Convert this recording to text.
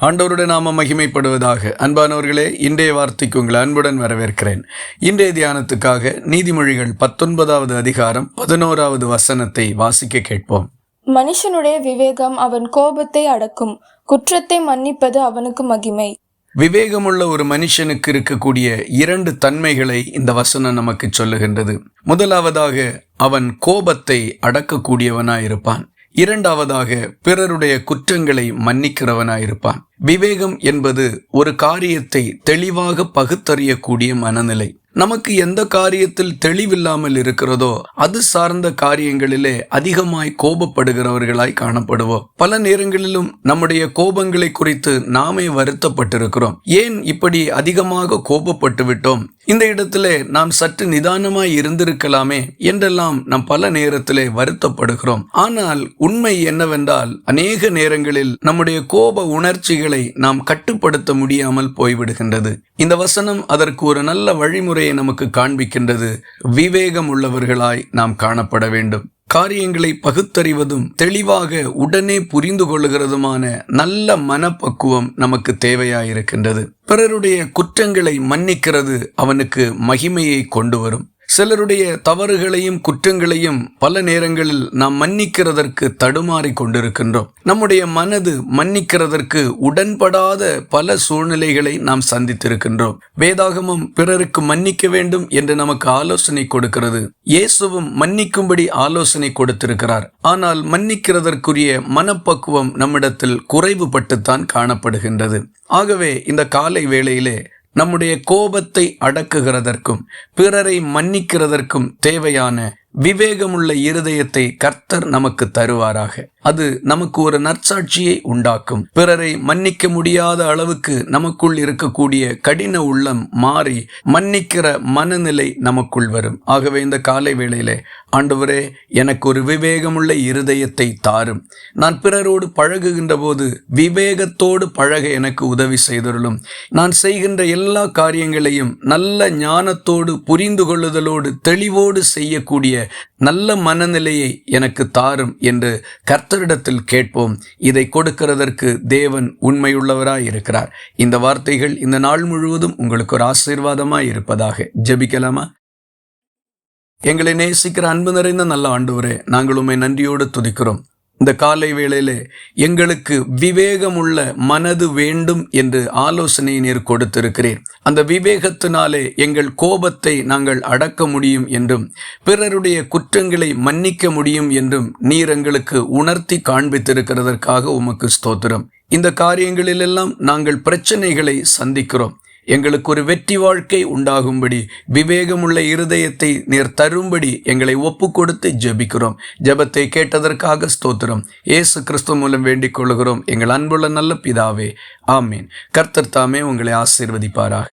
ஆண்டவருடைய நாம மகிமைப்படுவதாக. அன்பானவர்களே இன்றைய வார்த்தைக்கு உங்களை அன்புடன் வரவேற்கிறேன். இன்றைய தியானத்துக்காக நீதிமொழிகள் பத்தொன்பதாவது அதிகாரம் பதினோராவது வசனத்தை வாசிக்க கேட்போம். மனுஷனுடைய விவேகம் அவன் கோபத்தை அடக்கும். குற்றத்தை மன்னிப்பது அவனுக்கு மகிமை. விவேகமுள்ள ஒரு மனுஷனுக்கு இருக்கக்கூடிய இரண்டு தன்மைகளை இந்த வசனம் நமக்கு சொல்லுகின்றது. முதலாவதாக அவன் கோபத்தை அடக்கக்கூடியவனாயிருப்பான். இரண்டாவதாக பிறருடைய குற்றங்களை மன்னிக்கிறவனாயிருப்பான். விவேகம் என்பது ஒரு காரியத்தை தெளிவாக பகுத்தறியக்கூடிய மனநிலை. நமக்கு எந்த காரியத்தில் தெளிவில்லாமல் இருக்கிறதோ அது சார்ந்த காரியங்களிலே அதிகமாய் கோபப்படுகிறவர்களாய் காணப்படுவோம். பல நேரங்களிலும் நம்முடைய கோபங்களை குறித்து நாமே வருத்தப்பட்டிருக்கிறோம். ஏன் இப்படி அதிகமாக கோபப்பட்டு விட்டோம் இந்த இடத்திலே நாம் சற்று நிதானமாய் இருந்திருக்கலாமே என்றெல்லாம் நாம் பல நேரத்திலே வருத்தப்படுகிறோம். ஆனால் உண்மை என்னவென்றால் அநேக நேரங்களில் நம்முடைய கோப உணர்ச்சிகளை நாம் கட்டுப்படுத்த முடியாமல் போய்விடுகின்றது. இந்த வசனம் அதற்கு ஒரு நல்ல வழிமுறையை நமக்கு காண்பிக்கின்றது. விவேகம் உள்ளவர்களாய் நாம் காணப்பட வேண்டும். காரியங்களை பகுத்தறிவதும் தெளிவாக உடனே புரிந்து கொள்ளுகிறதுமான நல்ல மனப்பக்குவம் நமக்கு தேவையாயிருக்கின்றது. பிறருடைய குற்றங்களை மன்னிக்கிறது அவனுக்கு மகிமையை கொண்டு வரும். சிலருடைய தவறுகளையும் குற்றங்களையும் பல நேரங்களில் நாம் மன்னிக்கிறதற்கு தடுமாறி கொண்டிருக்கின்றோம். நம்முடைய மனது மன்னிக்கிறதற்கு உடன்படாத பல சூழ்நிலைகளை நாம் சந்தித்திருக்கின்றோம். வேதாகமம் பிறருக்கு மன்னிக்க வேண்டும் என்று நமக்கு ஆலோசனை கொடுக்கிறது. இயேசுவும் மன்னிக்கும்படி ஆலோசனை கொடுத்திருக்கிறார். ஆனால் மன்னிக்கிறதற்குரிய மனப்பக்குவம் நம்மிடத்தில் குறைவுபட்டுத்தான் காணப்படுகின்றது. ஆகவே இந்த காலை வேளையிலே நம்முடைய கோபத்தை அடக்குகிறதற்கும் பிறரை மன்னிக்கிறதற்கும் தேவையான விவேகமுள்ள இருதயத்தை கர்த்தர் நமக்கு தருவாராக. அது நமக்கு ஒரு நற்சாட்சியை உண்டாக்கும். பிறரை மன்னிக்க முடியாத அளவுக்கு நமக்குள் இருக்கக்கூடிய கடின உள்ளம் மாறி மன்னிக்கிற மனநிலை நமக்குள் வரும். ஆகவே இந்த காலை வேளையிலே ஆண்டவரே எனக்கு ஒரு விவேகமுள்ள இருதயத்தை தாரும். நான் பிறரோடு பழகுகின்ற போது விவேகத்தோடு பழக எனக்கு உதவி செய்தருளும். நான் செய்கின்ற எல்லா காரியங்களையும் நல்ல ஞானத்தோடு புரிந்து கொள்ளுதலோடு தெளிவோடு செய்யக்கூடிய நல்ல மனநிலையை எனக்கு தாரும் என்று கர்த்தரிடத்தில் கேட்போம். இதை கொடுக்கிறதற்கு தேவன் உண்மையுள்ளவராய் இருக்கிறார். இந்த வார்த்தைகள் இந்த நாள் முழுவதும் உங்களுக்கு ஒரு ஆசீர்வாதமாய் இருப்பதாக ஜெபிக்கலாமா? எங்களை நேசிக்கிற அன்பு நிறைந்த நல்ல ஆண்டவரே நாங்கள் உண்மை நன்றியோடு துதிக்கிறோம். இந்த காலை வேளையிலே எங்களுக்கு விவேகமுள்ள மனது வேண்டும் என்று ஆலோசனை நீர் கொடுத்திருக்கிறேன் அந்த விவேகத்தினாலே எங்கள் கோபத்தை நாங்கள் அடக்க முடியும் என்றும் பிறருடைய குற்றங்களை மன்னிக்க முடியும் என்றும் நீர் எங்களுக்கு உணர்த்தி காண்பித்திருக்கிறதற்காக உமக்கு ஸ்தோத்திரம். இந்த காரியங்களிலெல்லாம் நாங்கள் பிரச்சனைகளை சந்திக்கிறோம். எங்களுக்கு ஒரு வெற்றி வாழ்க்கை உண்டாகும்படி விவேகமுள்ள இருதயத்தை நீர் தரும்படி எங்களை ஒப்பு கொடுத்து ஜெபிக்கிறோம். ஜெபத்தை கேட்டதற்காக ஸ்தோத்திரம். இயேசு கிறிஸ்து மூலம் வேண்டிக் கொள்கிறோம். எங்கள் அன்புள்ள நல்ல பிதாவே ஆமீன். கர்த்தர் தாமே உங்களை ஆசீர்வதிப்பாராக.